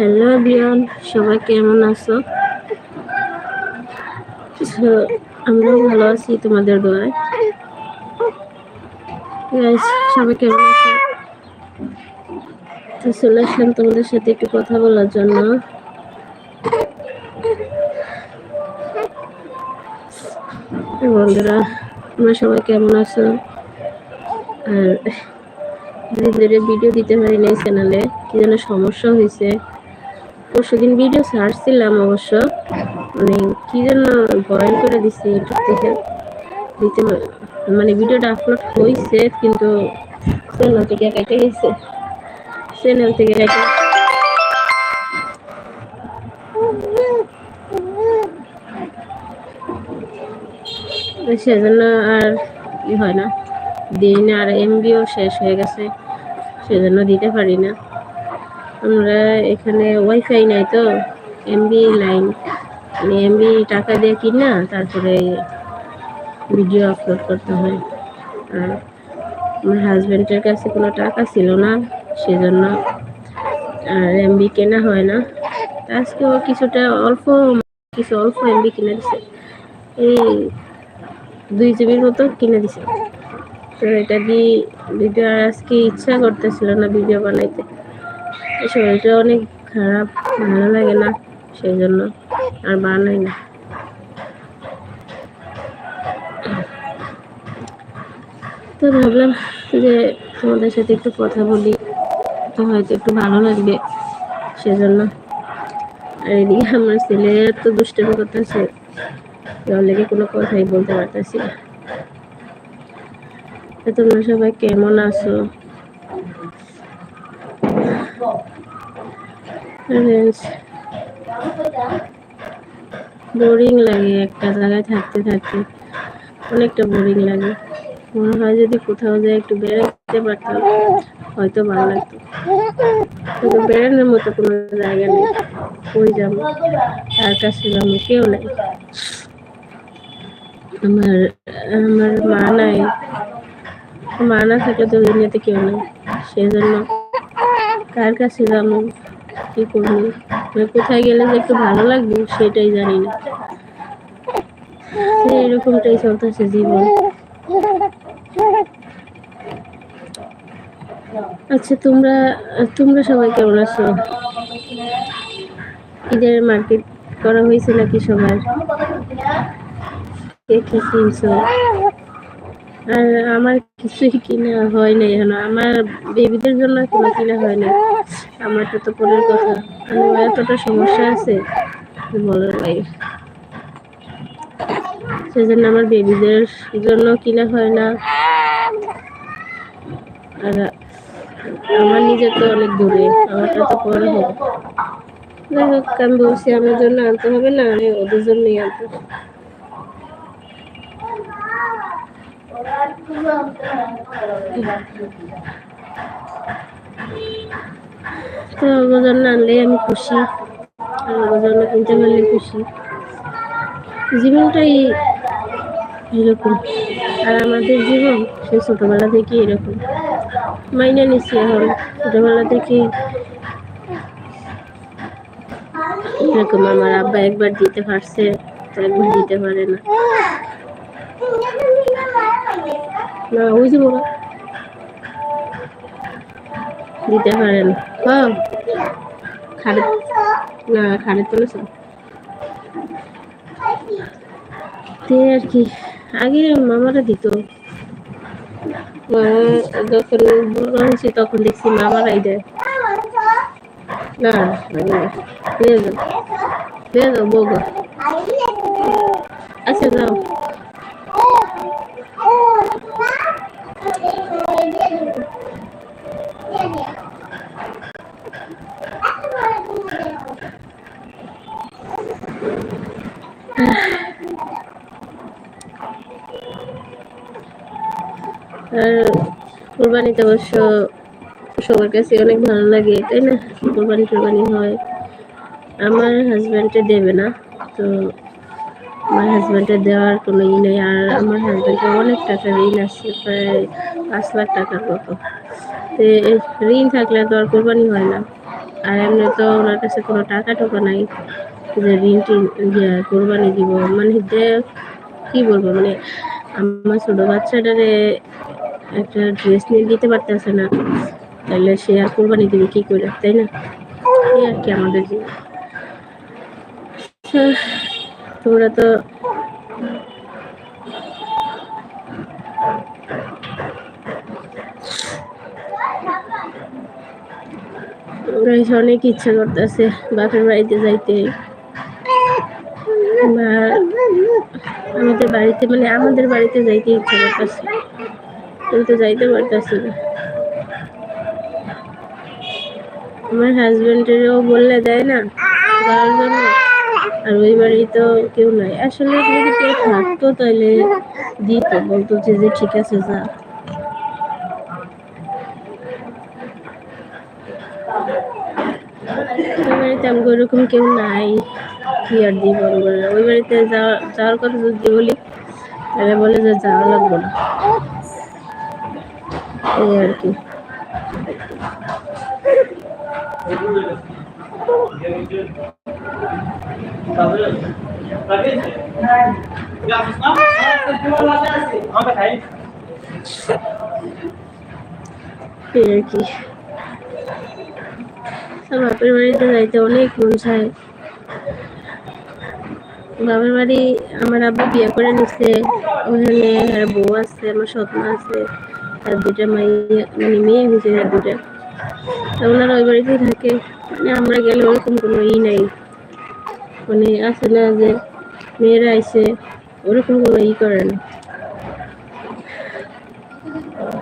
Hello বিয়ন সবাই কেমন আছো? আমরাও ভালো আছি তোমাদের দোয়ায়। সবাই কেমন আছো? চলে আসলাম তোমাদের সাথে একটু কথা বলার জন্য। বন্ধুরা, তোমরা সবাই কেমন আছো? আর ধীরে ধীরে ভিডিও দিতে পারি না চ্যানেলে কি যেন সমস্যা হয়েছে পরশুদিন ভিডিও ছাড়ছিলাম অবশ্য। মানে কি যেন ভয় করে দিছি ইউটিউব থেকে। দিতে মানে ভিডিওটা আপলোড হয়েছে কিন্তু চ্যানেল থেকে কেটে গেছে। চ্যানেল থেকে কেটে সেজন্য আর ই হয় না। দিন আর এমবিও শেষ হয়ে গেছে, সেজন্য দিতে পারি না। আমরা এখানে ওয়াইফাই নাই তো এমবি লাইন মানে এমবি টাকা দিয়ে কিনা, তারপরে ভিডিও আপলোড করতে হয়। আর আমার হাজব্যান্ডের কাছে কোনো টাকা ছিল না, সেজন্য আর এমবি কেনা হয় না। আজকেও কিছুটা অল্প, কিছু অল্প এমবি কিনে দিছে। এই দুই জিবির মতো কিনে দিছে। তো এটা দিয়ে ভিডিও আজকে ইচ্ছা করতেছিল না ভিডিও বানাইতে। শরীরটা অনেক খারাপ, ভালো লাগে না, সেই জন্য আর বানাই না। তো ভাবলাম যে তোমাদের সাথে একটু কথা বলি, তো হয়তো একটু ভালো লাগবে সেজন্য। আর এদিকে আমার ছেলে তো দুষ্টামি করতেছে লেগে কোনো কথাই বলতে পারতেছি না। তোমরা সবাই কেমন আছো? বোরিং লাগে একটা জায়গায় থাকতে থাকতে। অনেকটা বোরিং লাগে। মনে হয় যদি কোথাও যায় একটু বেড়াতে পারতাম, হয়তো ভালো লাগতো। কিন্তু বেড়ানোর মতো কোনো জায়গা নেই। কই যাব তার কাছে যাব কেউ নেই। আমার আমার মা নাই। মা না থাকলে তো দুনিয়াতে কেউ নেই। সেজন্য কার কাছে যাব? কি করব মানে কোথায় গেলে যে একটু ভালো লাগবে, সেটাই জানি না। এরকমটাই চলতেছে জীবন। আচ্ছা তোমরা তোমরা সবাই কেমন আছো? ঈদের মার্কেট করা হয়েছে নাকি সবার? কে কি কিনছো? আর আমার কিছুই কিনা হয় নাই এখন। আমার বেবিদের জন্য কোনো কিনা হয়নি আমারটা তো পরের কথা। আমার এতটা সমস্যা আছে? বলার বাইরে সেজন্য আমার বেবিদের জন্য কিনা হয় না। আর আমার নিজের তো অনেক দূরে। আমারটা তো পরে হবে। যাই হোক, আমি বলছি, আমার জন্য আনতে হবে না, আমি ওদের জন্যই আনতে তো আনলেই আমি খুশি। কিনতে পারলে খুশি। জীবনটাই এরকম। আর আমাদের জীবন সে ছোটবেলা থেকে এরকম। মাইনে নিচ্ছি এখন। ছোটবেলা থেকে এরকম আমার আব্বা একবার দিতে পারছে, তো একবার দিতে পারে না। না, ওই যে দিতে পারে না হ্যাঁ না, খাড়ে তে আর কি। আগে মামারা দিত। যখন বড় হয়েছে তখন দেখছি মামারাই দেয়। না দিয়ে যাও। যাও, বউ আচ্ছা যাও। আর কোরবানিতে অবশ্য সবার কাছে অনেক ভালো লাগে, তাই না? কোরবানি টোরবানি হয়। আমার হাজব্যান্ডে দেবে না, তো আমার হাজব্যান্ডের দেওয়ার কোনো ই নেই। আর আমার হাজব্যান্ডের অনেক টাকা ঋণ আছে, প্রায় পাঁচ লাখ টাকার মতো। তো ঋণ থাকলে তো আর কোরবানি হয় না। আর এমনি তো ওনার কাছে কোনো টাকা টোকা নাই যে ঋণ টিন কোরবানি দিব। মানে যে কি বলব মানে আমার ছোটো বাচ্চাটারে একটা ড্রেস নিয়ে দিতে পারতেছে না। তাহলে সে আর কোরবানি দিবে কি করে, তাই না? এই আর কি আমাদের জীবন তোমরা তো অনেক ইচ্ছা করতেছে বাপের বাড়িতে যাইতে। আমাদের বাড়িতে মানে আমাদের বাড়িতে যাইতে ইচ্ছা করতেছে। কিন্তু যাইতে পারতেছি না। আমার হাজবেন্ডেরও বললে দেয় না যাওয়ার জন্য, আর ওই বাড়ি তো কেউ নাই। আসলে যদি কেউ থাকতো তাহলে দিত, বলতো যে যে, ঠিক আছে, যা। ওই বাড়িতে আমি ওইরকম কেউ নাই, কি আর আমি বললাম ওই বাড়িতে যাওয়া, যাওয়ার কথা যদি বলি, তাহলে বলে যে, যাওয়া লাগবে না। এই আর কি। এই বাপের বাড়িতে যাইতে অনেক মন চায়। বাবার বাড়ি আমার আব্বু বিয়ে করে নিচ্ছে ওখানে বউ আছে, আমার স্বপ্ন আছে। আর দুটা মাইয়া মানে মেয়ে হয়েছে আর দুটা তা ওনারা ওই বাড়িতেই থাকে। মানে আমরা গেলে ওরকম কোনো ই নাই। মানে আছে না যে মেয়েরা আইসে ওরকম কোনো ই করে না।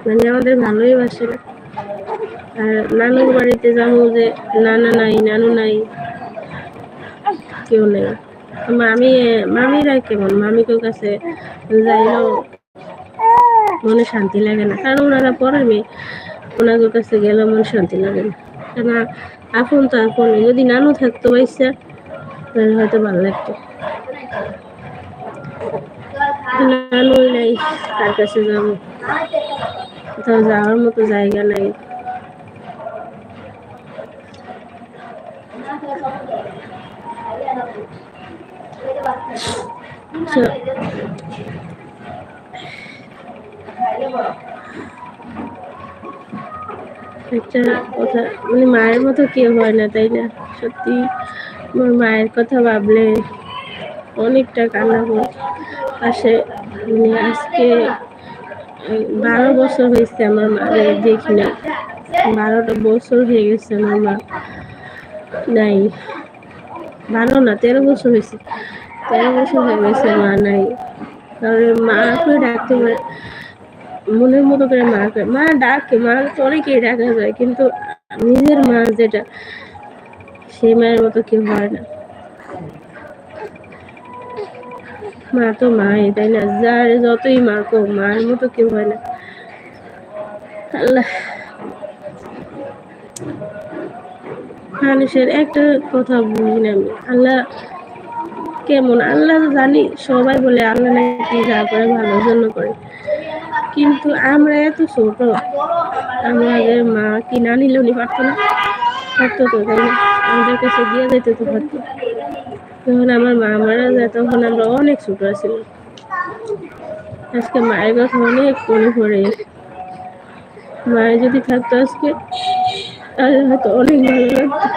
মানে আমাদের ভালোই বাসে আর নানুর বাড়িতে যাব যে নানা নাই, নানু নাই, কেউ নেই। মামি, মামিরা কেমন? মামিকেও কাছে যাইলেও মনে শান্তি লাগে না। কারণ ওনারা পরের মেয়ে, ওনাদের কাছে গেলে মনে শান্তি লাগে না। কেন আপন তো আপন, যদি নানু থাকতো বাইসা, তাহলে হয়তো ভালো লাগতো। নানুই নাই, তার কাছে যাব। কোথাও যাওয়ার মতো জায়গা নাই। একটা কথা মানে মায়ের মতো কেউ হয় না, তাই না? সত্যি মায়ের কথা ভাবলে অনেকটা কান্না করে। পাশে মানে আজকে বারো বছর হয়েছে আমার মাকে দেখি না বারোটা বছর হয়ে গেছে আমার মা নাই। বারো না, তেরো বছর হয়েছে। তেরো বছর হয়ে গেছে মা নাই। কারণ মা করে ডাকতে পারে মনের মতো করে মা করে মা ডাকে, মা তো অনেকেই ডাকা যায়, কিন্তু নিজের মা যেটা, সেই মায়ের মতো কেউ হয় না। মা তো মাই, তাই না? যার যতই মা কো মায়ের মতো কেউ হয় না। আল্লাহ। মানুষের একটা কথা বুঝি না আমি। আল্লাহ কেমন? আল্লাহ জানি, সবাই বলে আল্লাহ নাকি যা করে ভালোর জন্য করে। কিন্তু আমরা এত ছোট। আমাদের মা কি না নিলেও নি পারতো না। পারতো তো, তাই না? আমাদের কাছে দিয়ে যেতে তো পারতো যখন আমার মা মারা যায়, তখন আমরা অনেক ছোট ছিল আজকে মায়ের কথা অনেক মনে পড়ে। মায়ের যদি থাকতো আজকে, তাহলে হয়তো অনেক ভালো লাগতো।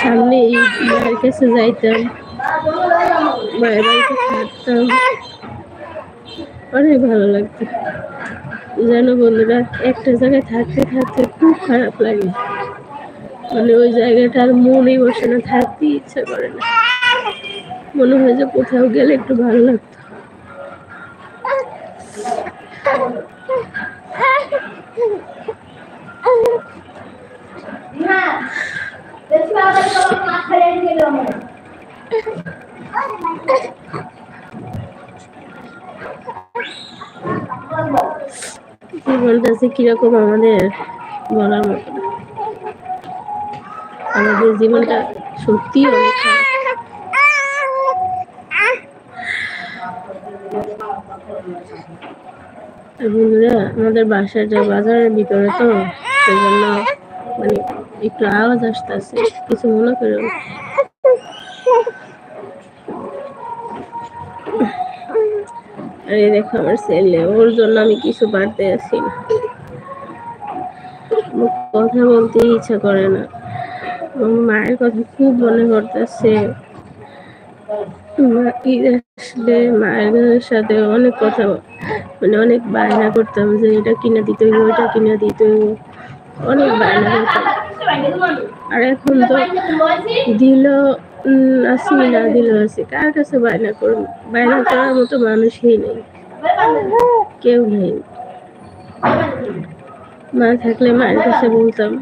সামনে মায়ের কাছে যাইতাম। মায়ের বাড়িতে থাকতাম। অনেক ভালো লাগতো। জানো বন্ধুরা, একটা জায়গায় থাকতে থাকতে খুব খারাপ লাগে। মানে ওই জায়গাটা আর মনেই বসে না থাকতে ইচ্ছা করে না। মনে হয় যে কোথাও গেলে একটু ভালো লাগতো। জীবনটা যে কীরকম আমাদের বলার মতো। আমাদের জীবনটা সত্যি অনেক বন্ধুরা, আমাদের বাসাটা বাজারের ভিতরে তো, সেজন্য মানে একটু আওয়াজ আসতেছে, কিছু মনে করো আর এই দেখো আমার ছেলে, ওর জন্য আমি কিছু বাড়তে আছি না। কথা বলতে ইচ্ছা করে না। মায়ের কথা খুব মনে করতেছে মা ঈদ আসলে মায়ের সাথে অনেক কথা মানে অনেক বায়না করতাম যে এটা কিনে দিতে হইব, ওইটা কিনে দিতে হইব। অনেক বায়না করতাম। আর এখন তো দিল আসি না দিল আসি। কার কাছে বায়না করব? বায়না করার মতো মানুষই নেই। কেউ নেই। মা থাকলে মায়ের কাছে বলতাম,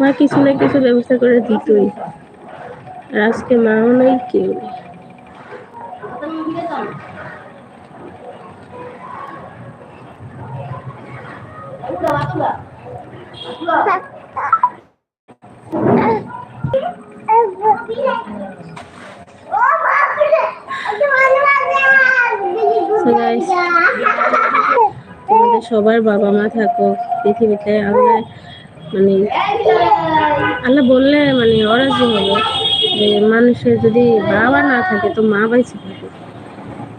মা, কিছু না কিছু ব্যবস্থা করে দিতই। আর আজকে মাও নেই, কেউ নেই। So guys, তোমাদের সবার বাবা মা থাকো, পৃথিবীতে আমরা মানে আল্লাহ বললে মানে অরাজি হবে যে মানুষের যদি বাবা না থাকে তো মা বাইসে থাকে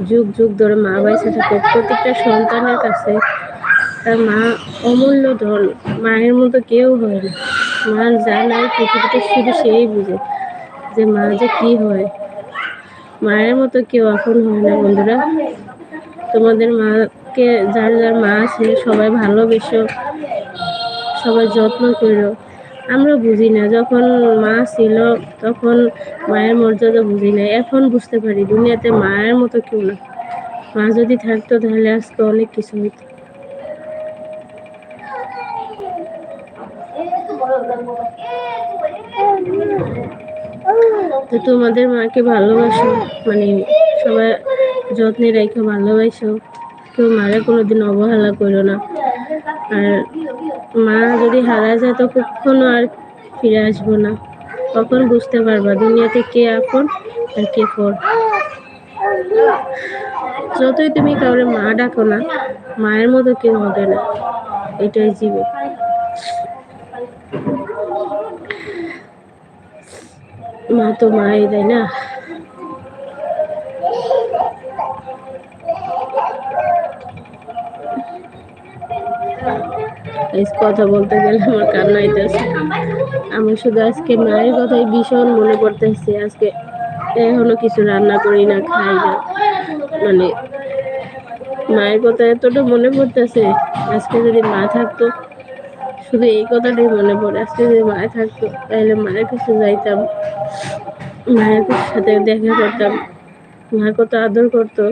যুগ যুগ ধরে মা বাইসে থাকে, প্রত্যেকটা সন্তানের কাছে তার মা অমূল্য ধন, মায়ের মতো কেউ হয় না। মা যা নাই পৃথিবীতে শুধু সেই বুঝে যে মা যে কি হয়। মায়ের মতো কেউ এখন হয় না বন্ধুরা। তোমাদের মাকে যার যার মা আছে, সবাই ভালোবেসো, সবাই যত্ন করো। আমরা বুঝি না, যখন মা ছিল তখন মায়ের মর্যাদা বুঝি না এখন বুঝতে পারি, দুনিয়াতে মায়ের মতো কেউ না। মা যদি থাকতো তাহলে আজকে অনেক কিছু হতো তো তোমাদের মাকে ভালোবাসো মানে সবাই যত্নে রেখে, ভালোবাসো। কেউ মারে কোনোদিন অবহেলা করো না। আর মা যদি হারা যায় তো কখনো আর ফিরে আসব না। তখন বুঝতে পারবা দুনিয়াতে কে আপন আর কে পর যতই তুমি কাউরে মা ডাকো না মায়ের মতো কেউ হবে না। এটাই জীবন মা তো মাই তাই না? কথা বলতে গেলে আমার কান্না আইতেছে আমি শুধু আজকে মায়ের কথাই ভীষণ মনে পড়তেছে, আজকে এখনও কিছু রান্না করি না, খাই না। মানে মায়ের কথা এতটা মনে পড়তেছে, আজকে যদি মা থাকতো, শুধু এই কথাটাই মনে পড়ে, আজকে যদি মা থাকতো, তাহলে মায়ের কাছে যাইতাম, মায়ের সাথে দেখা করতাম, মা কত আদর করতো।